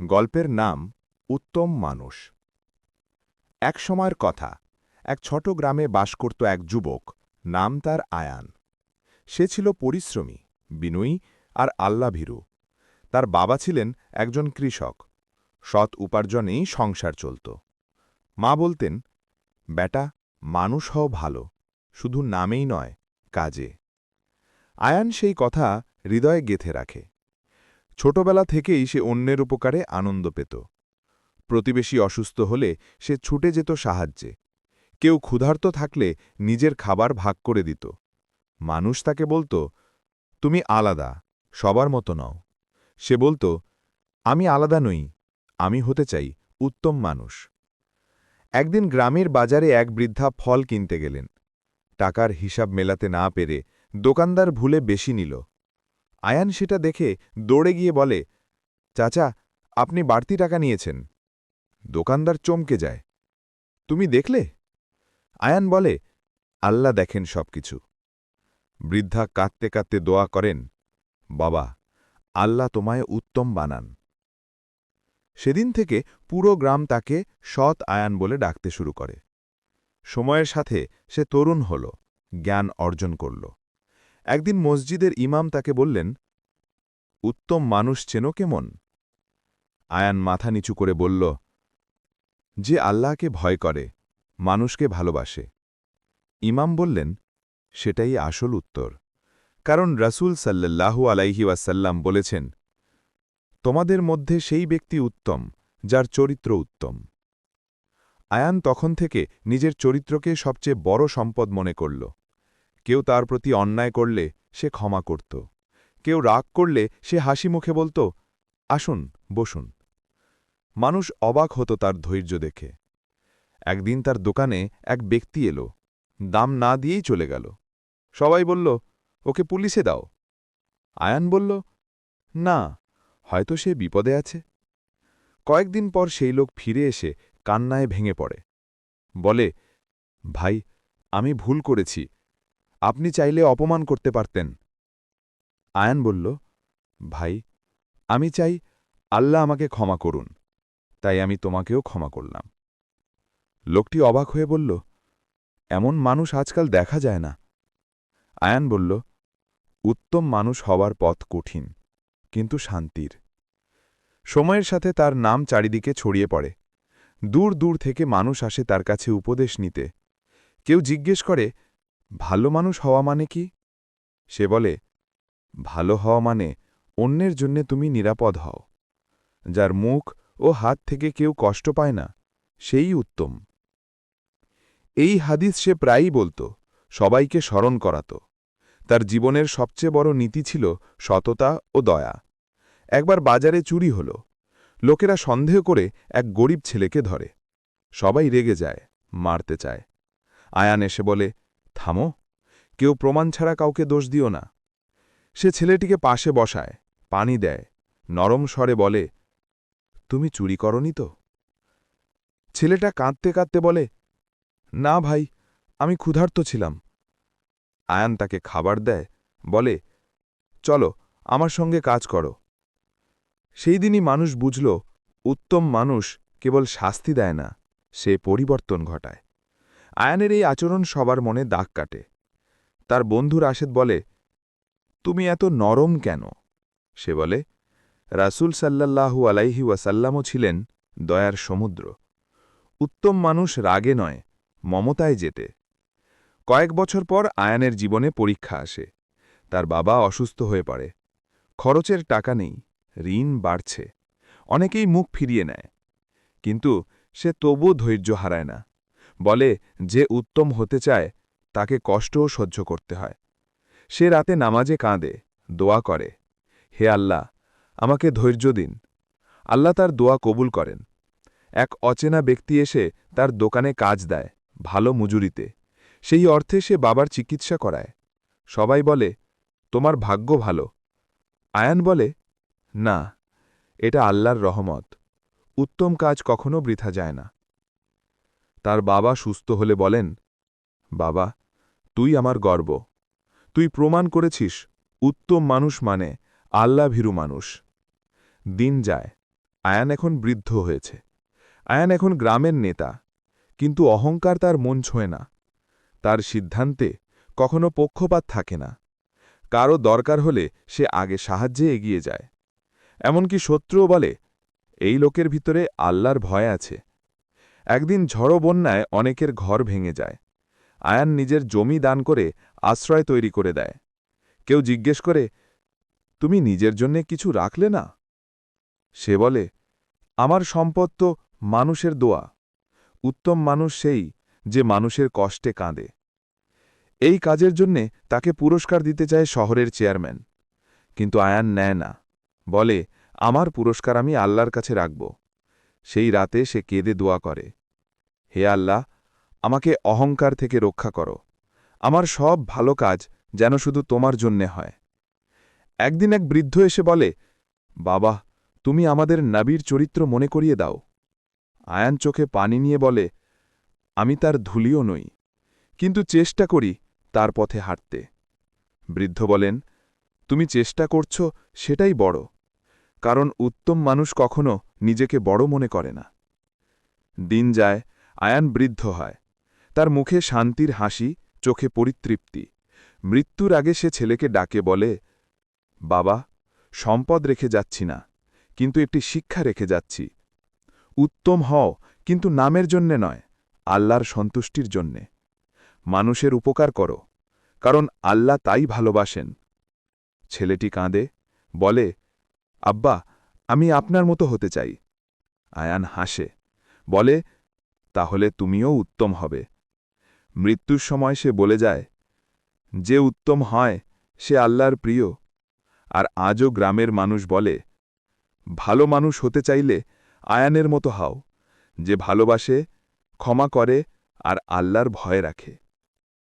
গল্পের নাম উত্তম মানুষ। এক সময়ের কথা, এক ছোট গ্রামে বাস করত এক যুবক, নাম তার আয়ান। সে ছিল পরিশ্রমী, বিনয়ী আর আল্লাভীরু। তার বাবা ছিলেন একজন কৃষক। সৎ উপার্জনেই সংসার চলত। মা বলতেন, বেটা, মানুষ হও ভালো, শুধু নামেই নয়, কাজে। আয়ান সেই কথা হৃদয়ে গেথে রাখে। ছোটবেলা থেকেই সে অন্যের উপকারে আনন্দ পেত। প্রতিবেশী অসুস্থ হলে সে ছুটে যেত সাহায্যে। কেউ ক্ষুধার্ত থাকলে নিজের খাবার ভাগ করে দিত। মানুষ তাকে বলতো, তুমি আলাদা, সবার মতো নও। সে বলতো, আমি আলাদা নই, আমি হতে চাই উত্তম মানুষ। একদিন গ্রামের বাজারে এক বৃদ্ধা ফল কিনতে গেলেন। টাকার হিসাব মেলাতে না পেরে দোকানদার ভুলে বেশি নিল। আয়ান সেটা দেখে দৌড়ে গিয়ে বলে, চাচা, আপনি বাড়তি টাকা নিয়েছেন। দোকানদার চমকে যায়। তুমি দেখলে? আয়ান বলে, আল্লাহ দেখেন সবকিছু। বৃদ্ধা কাঁদতে কাঁদতে দোয়া করেন, বাবা, আল্লাহ তোমায় উত্তম বানান। সেদিন থেকে পুরো গ্রাম তাকে সৎ আয়ান বলে ডাকতে শুরু করে। সময়ের সাথে সে তরুণ হল, জ্ঞান অর্জন করল। একদিন মসজিদের ইমাম তাকে বললেন, উত্তম মানুষ চেনো কেমন? আয়ান মাথা নিচু করে বলল, যে আল্লাহকে ভয় করে, মানুষকে ভালোবাসে। ইমাম বললেন, সেটাই আসল উত্তর। কারণ রাসূল সাল্লাল্লাহু আলাইহি ওয়াসাল্লাম বলেছেন, তোমাদের মধ্যে সেই ব্যক্তি উত্তম, যার চরিত্র উত্তম। আয়ান তখন থেকে নিজের চরিত্রকে সবচেয়ে বড় সম্পদ মনে করল। কেউ তার প্রতি অন্যায় করলে সে ক্ষমা করত। কেউ রাগ করলে সে হাসি মুখে বলত, আসুন, বসুন। মানুষ অবাক হতো তার ধৈর্য দেখে। একদিন তার দোকানে এক ব্যক্তি এলো, দাম না দিয়েই চলে গেল। সবাই বলল, ওকে পুলিশে দাও। আয়ান বলল, না, হয়তো সে বিপদে আছে। কয়েকদিন পর সেই লোক ফিরে এসে কান্নায় ভেঙে পড়ে। বলে, ভাই, আমি ভুল করেছি। আপনি চাইলে অপমান করতে পারতেন। আয়ান বলল, ভাই, আমি চাই আল্লাহ আমাকে ক্ষমা করুন, তাই আমি তোমাকেও ক্ষমা করলাম। লোকটি অবাক হয়ে বলল, এমন মানুষ আজকাল দেখা যায় না। আয়ান বলল, উত্তম মানুষ হওয়ার পথ কঠিন, কিন্তু শান্তির। সময়ের সাথে তার নাম চারিদিকে ছড়িয়ে পড়ে। দূর দূর থেকে মানুষ আসে তার কাছে উপদেশ নিতে। কেউ জিজ্ঞেস করে ভালো মানুষ হওয়া মানে কি? সে বলে, ভালো হওয়া মানে অন্যের জন্যে তুমি নিরাপদ হও, যার মুখ ও হাত থেকে কেউ কষ্ট পায় না, সেই উত্তম। এই হাদিস সে প্রায়ই বলত, সবাইকে স্মরণ করাত। তার জীবনের সবচেয়ে বড় নীতি ছিল সততা ও দয়া। একবার বাজারে চুরি হল। লোকেরা সন্দেহ করে এক গরিব ছেলেকে ধরে। সবাই রেগে যায়, মারতে চায়। আয়ান এসে বলে থামো, কেউ প্রমাণ ছাড়া কাউকে দোষ দিও না। সে ছেলেটিকে পাশে বসায়, পানি দেয়, নরম স্বরে বলে, তুমি চুরি করনি তো? ছেলেটা কাঁদতে কাঁদতে বলে, না ভাই, আমি ক্ষুধার্ত ছিলাম। আয়ান তাকে খাবার দেয়, বলে, চলো, আমার সঙ্গে কাজ করো। সেই দিনই মানুষ বুঝল, উত্তম মানুষ কেবল শাস্তি দেয় না, সে পরিবর্তন ঘটায়। আয়ানের এই আচরণ সবার মনে দাগ কাটে। তার বন্ধু রাশেদ বলে, তুমি এত নরম কেন? সে বলে, রাসুল সাল্লাল্লাহু আলাইহি ওয়াসাল্লামও ছিলেন দয়ার সমুদ্র। উত্তম মানুষ রাগে নয়, মমতায় যেতে কয়েক বছর পর আয়ানের জীবনে পরীক্ষা আসে। তার বাবা অসুস্থ হয়ে পড়ে। খরচের টাকা নেই, ঋণ বাড়ছে। অনেকেই মুখ ফিরিয়ে নেয়। কিন্তু সে তবু ধৈর্য হারায় না। বলে, যে উত্তম হতে চায়, তাকে কষ্টও সহ্য করতে হয়। সে রাতে নামাজে কাঁদে, দোয়া করে। হে আল্লাহ, আমাকে ধৈর্য দিন। আল্লাহ তার দোয়া কবুল করেন। এক অচেনা ব্যক্তি এসে তার দোকানে কাজ দেয়, ভালো মজুরিতে। সেই অর্থে সে বাবার চিকিৎসা করায়। সবাই বলে, তোমার ভাগ্য ভালো। আয়ান বলে, না, এটা আল্লাহর রহমত। উত্তম কাজ কখনো বৃথা যায় না। তার বাবা সুস্থ হলে বলেন, বাবা, তুই আমার গর্ব। তুই প্রমাণ করেছিস, উত্তম মানুষ মানে আল্লাভীরু মানুষ। দিন যায়, আয়ান এখন বৃদ্ধ হয়েছে। আয়ান এখন গ্রামের নেতা, কিন্তু অহংকার তার মন ছোঁয় না। তার সিদ্ধান্তে কখনো পক্ষপাত থাকে না। কারও দরকার হলে সে আগে সাহায্যে এগিয়ে যায়। এমনকি শত্রুও বলে, এই লোকের ভিতরে আল্লাহর ভয় আছে। একদিন ঝড়ো বন্যায় অনেকের ঘর ভেঙে যায়। আয়ান নিজের জমি দান করে আশ্রয় তৈরি করে দেয়। কেউ জিজ্ঞেস করে, তুমি নিজের জন্যে কিছু রাখলে না? সে বলে, আমার সম্পদ তো মানুষের দোয়া। উত্তম মানুষ সেই যে মানুষের কষ্টে কাঁদে। এই কাজের জন্যে তাকে পুরস্কার দিতে চায় শহরের চেয়ারম্যান। কিন্তু আয়ান নেয় না। বলে, আমার পুরস্কার আমি আল্লাহর কাছে রাখব। সেই রাতে সে কেঁদে দোয়া করে, হে আল্লাহ, আমাকে অহংকার থেকে রক্ষা করো। আমার সব ভালো কাজ যেন শুধু তোমার জন্যে হয়। একদিন এক বৃদ্ধ এসে বলে, বাবা, তুমি আমাদের নাবির চরিত্র মনে করিয়ে দাও। আয়ান চোখে পানি নিয়ে বলে, আমি তার ধুলিও নই, কিন্তু চেষ্টা করি তার পথে হাঁটতে। বৃদ্ধ বলেন, তুমি চেষ্টা করছ সেটাই বড়, কারণ উত্তম মানুষ কখনো নিজেকে বড় মনে করে না। দিন যায়, আয়ান বৃদ্ধ হয়। তার মুখে শান্তির হাসি, চোখে পরিতৃপ্তি। মৃত্যুর আগে সে ছেলেকে ডাকে, বলে, বাবা, সম্পদ রেখে যাচ্ছি না, কিন্তু একটি শিক্ষা রেখে যাচ্ছি। উত্তম হও, কিন্তু নামের জন্যে নয়, আল্লাহর সন্তুষ্টির জন্যে। মানুষের উপকার করো, কারণ আল্লাহ তাই ভালোবাসেন। ছেলেটি কাঁদে, বলে, আব্বা আমি আপনার মতো হতে চাই। আয়ান হাসে। বলে, তাহলে তুমিও উত্তম হবে। মৃত্যুর সময় সে বলে যায়, যে উত্তম হয়, সে আল্লাহর প্রিয়। আর আজও গ্রামের মানুষ বলে, ভালো মানুষ হতে চাইলে আয়ানের মতো হাও। যে ভালোবাসে, ক্ষমা করে আর আল্লাহর ভয় রাখে।